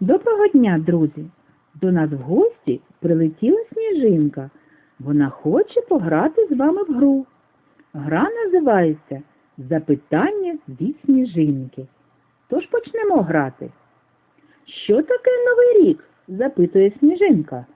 Доброго дня, друзі! До нас в гості прилетіла сніжинка. Вона хоче пограти з вами в гру. Гра називається Запитання від сніжинки. Тож почнемо грати. Що таке Новий рік? запитує сніжинка.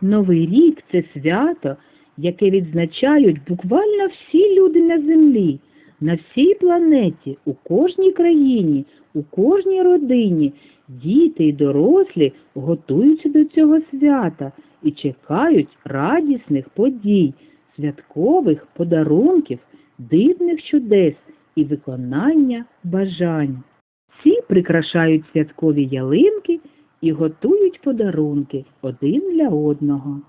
Новий рік це свято, яке відзначають буквально всі люди на землі, на всій планеті, у кожній країні, у кожній родині. Діти й дорослі готуються до цього свята і чекають радісних подій, святкових подарунків, дивних чудес і виконання бажань. Всі прикрашають святкові ялинки і готують подарунки один для одного.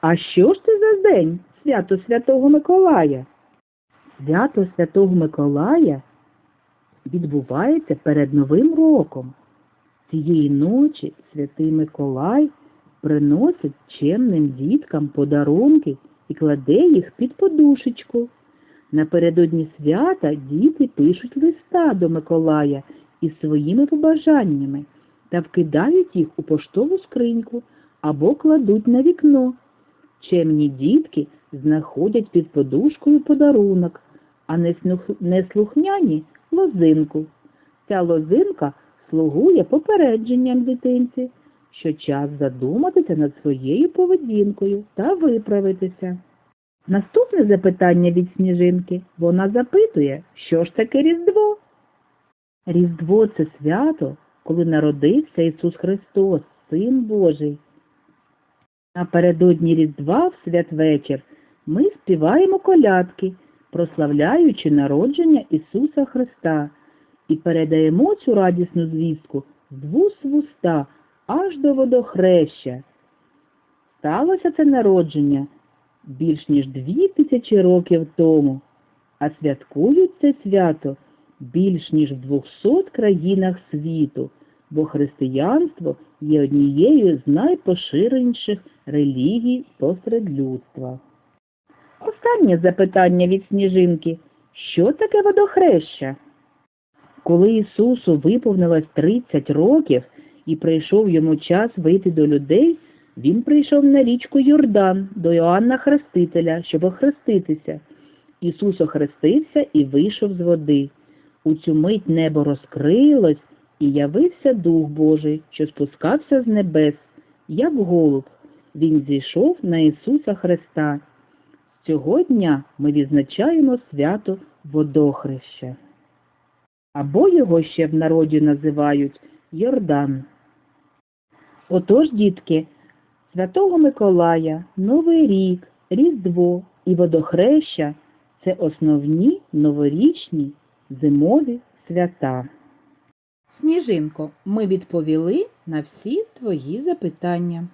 А що ж це за день свято Святого Миколая? Свято Святого Миколая відбувається перед Новим роком. Цієї ночі святий Миколай приносить чемним діткам подарунки і кладе їх під подушечку. Напередодні свята діти пишуть листа до Миколая із своїми побажаннями та вкидають їх у поштову скриньку або кладуть на вікно. Чемні дітки знаходять під подушкою подарунок, а неслухняні лозинку. Ця лозинка слугує попередженням дитинці, що час задуматися над своєю поведінкою та виправитися. Наступне запитання від сніжинки. Вона запитує, що ж таке Різдво? Різдво це свято, коли народився Ісус Христос, Син Божий. Напередодні Різдва в святвечір ми співаємо колядки, прославляючи народження Ісуса Христа, і передаємо цю радісну звістку з вуст в уста аж до водохреща. Сталося це народження більш ніж дві тисячі років тому, а святкують це свято більш ніж в двохсот країнах світу, бо християнство є однією з найпоширеніших релігій посеред людства. Останнє запитання від сніжинки. Що таке водохреща? Коли Ісусу виповнилось 30 років і прийшов йому час вийти до людей, він прийшов на річку Йордан до Іоанна Хрестителя, щоб охреститися. Ісус охрестився і вийшов з води. У цю мить небо розкрилось, і явився Дух Божий, що спускався з небес, як голуб. Він зійшов на Ісуса Христа. Дня ми відзначаємо свято водохреща. Або його ще в народі називають Йордан. Отож, дітки, Святого Миколая, Новий рік, Різдво і водохреща це основні новорічні зимові свята. Сніжинко, ми відповіли на всі твої запитання.